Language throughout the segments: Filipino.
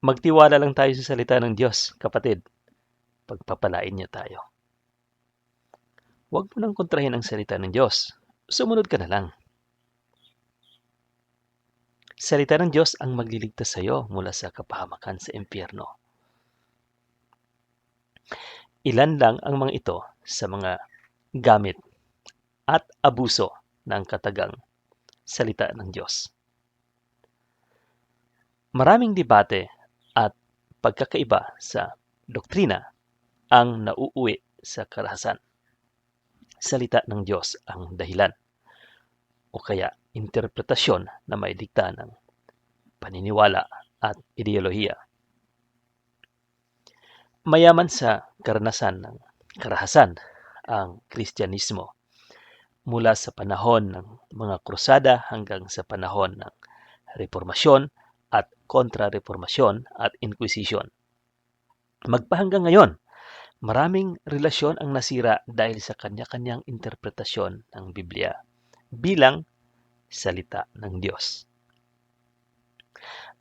Magtiwala lang tayo sa salita ng Diyos, kapatid. Pagpapalain niya tayo. Huwag mo nang kontrahin ang salita ng Diyos. Sumunod ka na lang. Salita ng Diyos ang magliligtas sa iyo mula sa kapahamakan sa impyerno. Ilan lang ang mga ito sa mga gamit at abuso ng katagang salita ng Diyos. Maraming debate at pagkakaiba sa doktrina ang nauuwi sa karahasan. Salita ng Diyos ang dahilan o kaya interpretasyon na may dikta ng paniniwala at ideolohiya. Mayaman sa karanasan ng karahasan ang Kristyanismo mula sa panahon ng mga krusada hanggang sa panahon ng reformasyon at kontra-reformasyon at inquisition. Magpahanggang ngayon, maraming relasyon ang nasira dahil sa kanya-kanyang interpretasyon ng Biblia bilang salita ng Diyos.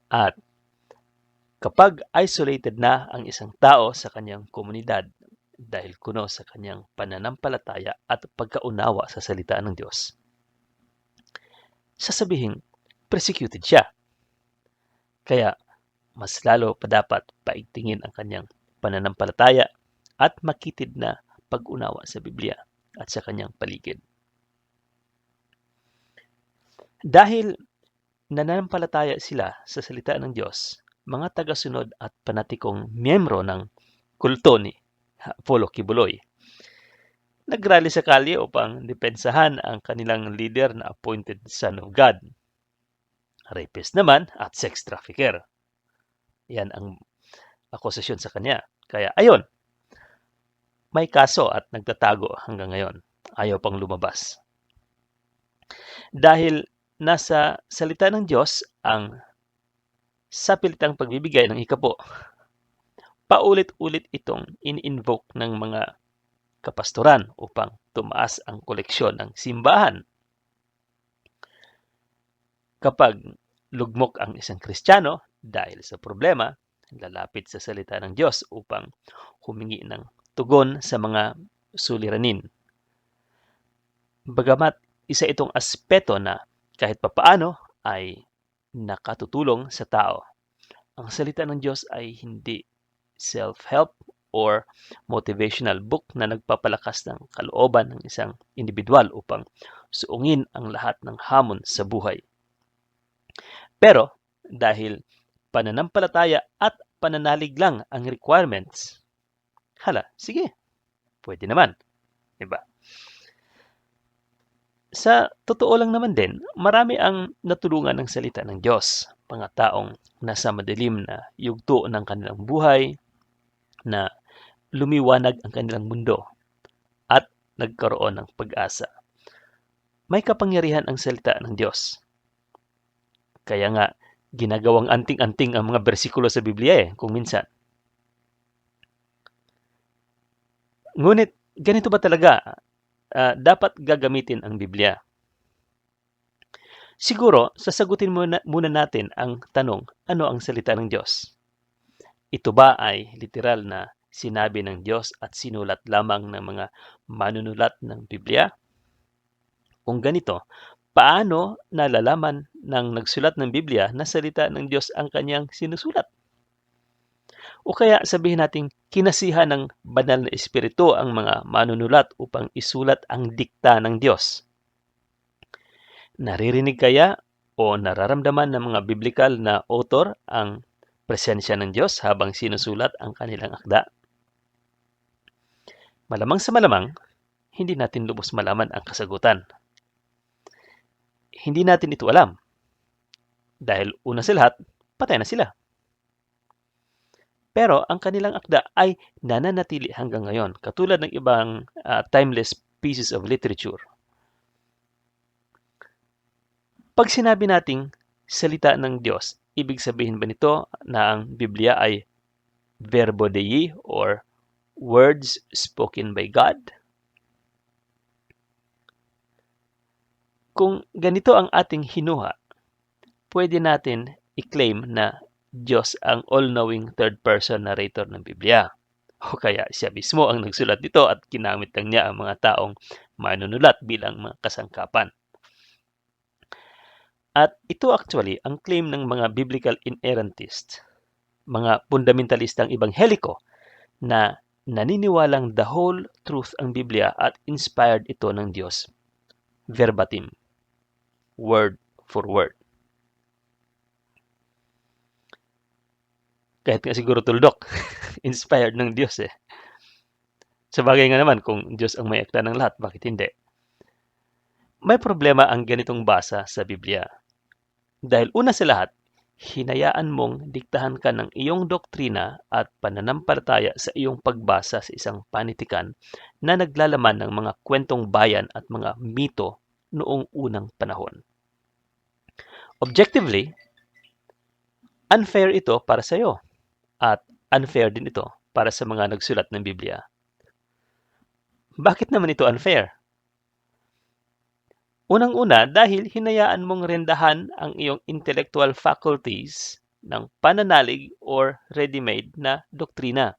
At Kapag isolated na ang isang tao sa kanyang komunidad dahil kuno sa kanyang pananampalataya at pagkaunawa sa salita ng Diyos, sasabihin, persecuted siya. Kaya, mas lalo pa dapat paigtingin ang kanyang pananampalataya at makitid na pag-unawa sa Biblia at sa kanyang paligid. Dahil nananampalataya sila sa salita ng Diyos, mga tagasunod at panatikong miyembro ng kulto ni Apollo Kibuloy. Nagrally sa kalye upang depensahan ang kanilang leader na appointed son of God. Rapist naman at sex trafficker. Yan ang akusasyon sa kanya. Kaya ayon, may kaso at nagtatago hanggang ngayon. Ayaw pang lumabas. Dahil nasa salita ng Diyos ang sa pilitang pagbibigay ng ikapo. Paulit-ulit itong in-invoke ng mga kapastoran upang tumaas ang koleksyon ng simbahan. Kapag lugmok ang isang Kristiyano dahil sa problema, lalapit sa salita ng Diyos upang humingi ng tugon sa mga suliranin. Bagamat isa itong aspeto na kahit papaano ay nakatutulong sa tao. Ang salita ng Diyos ay hindi self-help or motivational book na nagpapalakas ng kalooban ng isang individual upang suungin ang lahat ng hamon sa buhay. Pero dahil pananampalataya at pananalig lang ang requirements, hala, sige, pwede naman. Diba? Sa totoo lang naman din, marami ang natulungan ng salita ng Diyos. Mga taong nasa madilim na yugto ng kanilang buhay, na lumiwanag ang kanilang mundo at nagkaroon ng pag-asa. May kapangyarihan ang salita ng Diyos. Kaya nga, ginagawang anting-anting ang mga bersikulo sa Biblia eh, kung minsan. Ngunit, ganito ba talaga uh, dapat gagamitin ang Biblia. Siguro, sasagutin muna, muna natin ang tanong, ano ang salita ng Diyos? Ito ba ay literal na sinabi ng Diyos at sinulat lamang ng mga manunulat ng Biblia? Kung ganito, paano nalalaman ng nagsulat ng Biblia na salita ng Diyos ang kanyang sinusulat? O kaya sabihin natin, kinasihan ng banal na espiritu ang mga manunulat upang isulat ang dikta ng Diyos. Naririnig kaya o nararamdaman ng mga biblikal na author ang presensya ng Diyos habang sinusulat ang kanilang akda? Malamang sa malamang, hindi natin lubos malaman ang kasagutan. Hindi natin ito alam. Dahil una sa lahat, patay na sila. Pero ang kanilang akda ay nananatili hanggang ngayon, katulad ng ibang uh, timeless pieces of literature. Pag sinabi nating salita ng Diyos, ibig sabihin ba nito na ang Biblia ay verbo dei or words spoken by God? Kung ganito ang ating hinuha, pwede natin i-claim na Diyos ang all-knowing third-person narrator ng Biblia. O kaya siya mismo ang nagsulat nito at ginamit lang niya ang mga taong manunulat bilang mga kasangkapan. At ito actually ang claim ng mga biblical inerrantist, mga fundamentalistang ebangheliko na naniniwalang the whole truth ang Biblia at inspired ito ng Diyos. Verbatim. Word for word. Kahit nga siguro tuldok. inspired ng Diyos eh. Sa bagay nga naman, kung Diyos ang may akda ng lahat, bakit hindi? May problema ang ganitong basa sa Biblia. Dahil una sa lahat, hinayaan mong diktahan ka ng iyong doktrina at pananampalataya sa iyong pagbasa sa isang panitikan na naglalaman ng mga kwentong bayan at mga mito noong unang panahon. Objectively, unfair ito para sa iyo at unfair din ito para sa mga nagsulat ng Biblia. Bakit naman ito unfair? Unang-una dahil hinayaan mong rendahan ang iyong intellectual faculties ng pananalig or ready-made na doktrina.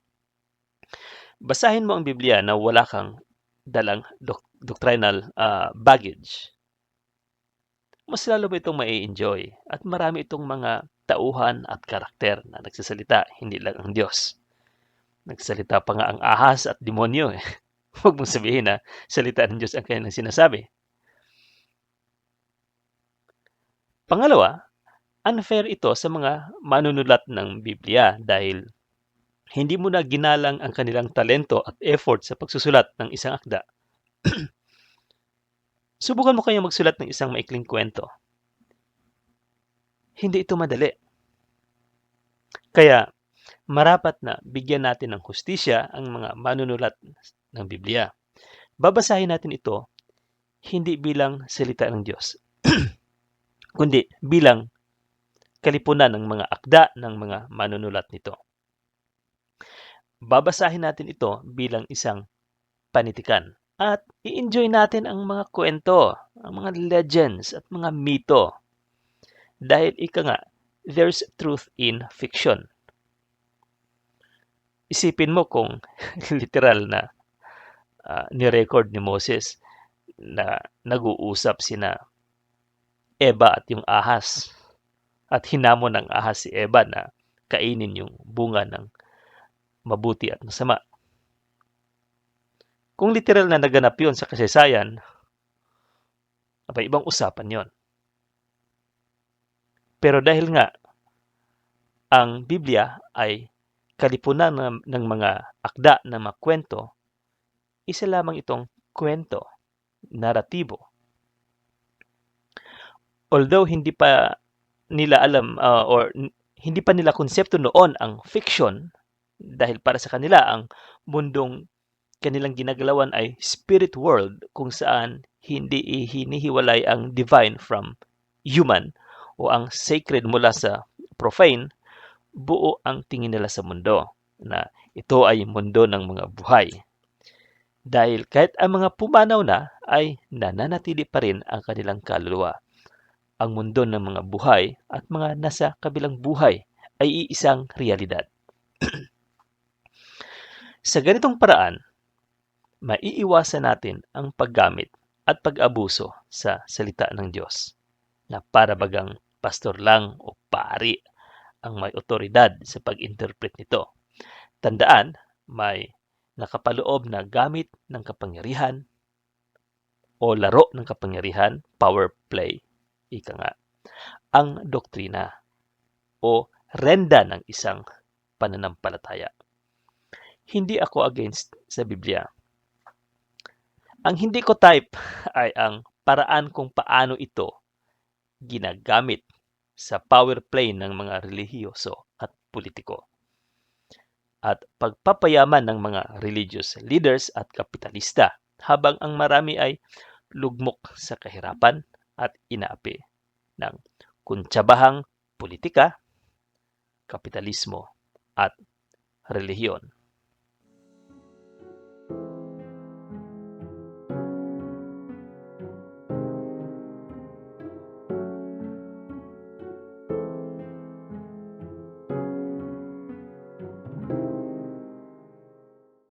Basahin mo ang Biblia na wala kang dalang doctrinal uh, baggage. Mas lalo mo itong mai-enjoy at marami itong mga tauhan at karakter na nagsasalita, hindi lang ang Diyos. Nagsalita pa nga ang ahas at demonyo. Eh. Huwag mong sabihin na salita ng Diyos ang kanyang sinasabi. Pangalawa, unfair ito sa mga manunulat ng Biblia dahil hindi mo na ginalang ang kanilang talento at effort sa pagsusulat ng isang akda. Subukan mo kaya magsulat ng isang maikling kwento. Hindi ito madali. Kaya, marapat na bigyan natin ng hustisya ang mga manunulat ng Biblia. Babasahin natin ito hindi bilang salita ng Diyos, kundi bilang kalipunan ng mga akda ng mga manunulat nito. Babasahin natin ito bilang isang panitikan at i-enjoy natin ang mga kwento, ang mga legends at mga mito. Dahil ika nga, there's truth in fiction. Isipin mo kung literal na uh, ni-record ni Moses na nag-uusap sina Eva at yung ahas. At hinamon ng ahas si Eva na kainin yung bunga ng mabuti at masama. Kung literal na naganap yon sa kasaysayan, abay ibang usapan yon. Pero dahil nga ang Biblia ay kalipunan ng, mga akda ng mga kwento, isa lamang itong kwento, naratibo although hindi pa nila alam uh, or hindi pa nila konsepto noon ang fiction dahil para sa kanila ang mundong kanilang ginagalawan ay spirit world kung saan hindi hinihiwalay ang divine from human o ang sacred mula sa profane, buo ang tingin nila sa mundo na ito ay mundo ng mga buhay. Dahil kahit ang mga pumanaw na ay nananatili pa rin ang kanilang kaluluwa ang mundo ng mga buhay at mga nasa kabilang buhay ay iisang realidad. sa ganitong paraan, maiiwasan natin ang paggamit at pag-abuso sa salita ng Diyos na para bagang pastor lang o pari ang may otoridad sa pag-interpret nito. Tandaan, may nakapaloob na gamit ng kapangyarihan o laro ng kapangyarihan, power play, ika nga, ang doktrina o renda ng isang pananampalataya. Hindi ako against sa Biblia. Ang hindi ko type ay ang paraan kung paano ito ginagamit sa power play ng mga relihiyoso at politiko at pagpapayaman ng mga religious leaders at kapitalista habang ang marami ay lugmok sa kahirapan, at inaapi ng kuntsabahang politika, kapitalismo at relihiyon.